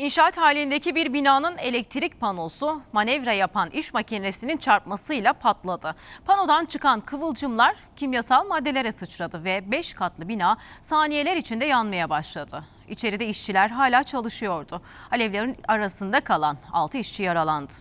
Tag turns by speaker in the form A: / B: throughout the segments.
A: İnşaat halindeki bir binanın elektrik panosu manevra yapan iş makinesinin çarpmasıyla patladı. Panodan çıkan kıvılcımlar kimyasal maddelere sıçradı ve 5 katlı bina saniyeler içinde yanmaya başladı. İçeride işçiler hala çalışıyordu. Alevlerin arasında kalan 6 işçi yaralandı.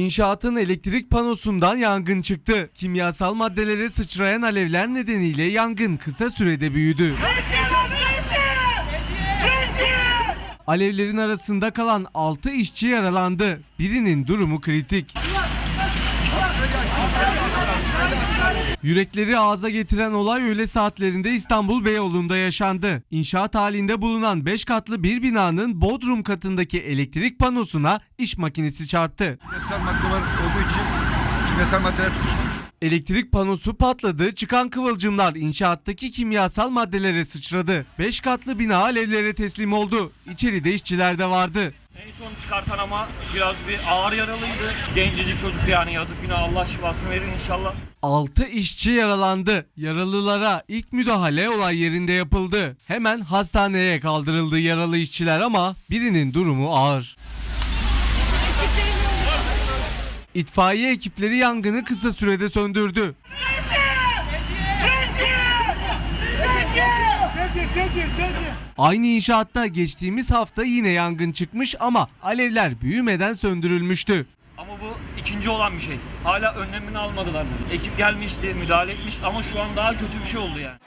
B: İnşaatın elektrik panosundan yangın çıktı. Kimyasal maddelere sıçrayan alevler nedeniyle yangın kısa sürede büyüdü. Alevlerin arasında kalan 6 işçi yaralandı. Birinin durumu kritik. Yürekleri ağza getiren olay öğle saatlerinde İstanbul Beyoğlu'nda yaşandı. İnşaat halinde bulunan 5 katlı bir binanın bodrum katındaki elektrik panosuna iş makinesi çarptı.
C: Kimyasal maddeler olduğu için kimyasal maddeler tutuşmuş.
B: Elektrik panosu patladı, çıkan kıvılcımlar inşaattaki kimyasal maddelere sıçradı. 5 katlı bina alevlere teslim oldu. İçeride işçiler de vardı.
D: En son çıkartan ama biraz bir ağır yaralıydı. Gencecik çocuktu yani yazık günah Allah şifasını verir inşallah.
B: 6 işçi yaralandı. Yaralılara ilk müdahale olay yerinde yapıldı. Hemen hastaneye kaldırıldı yaralı işçiler ama birinin durumu ağır. İtfaiye ekipleri yangını kısa sürede söndürdü. Aynı inşaatta geçtiğimiz hafta yine yangın çıkmış ama alevler büyümeden söndürülmüştü.
D: Ama bu ikinci olan bir şey. Hala önlemini almadılar. Ekip gelmişti, müdahale etmişti ama şu an daha kötü bir şey oldu yani.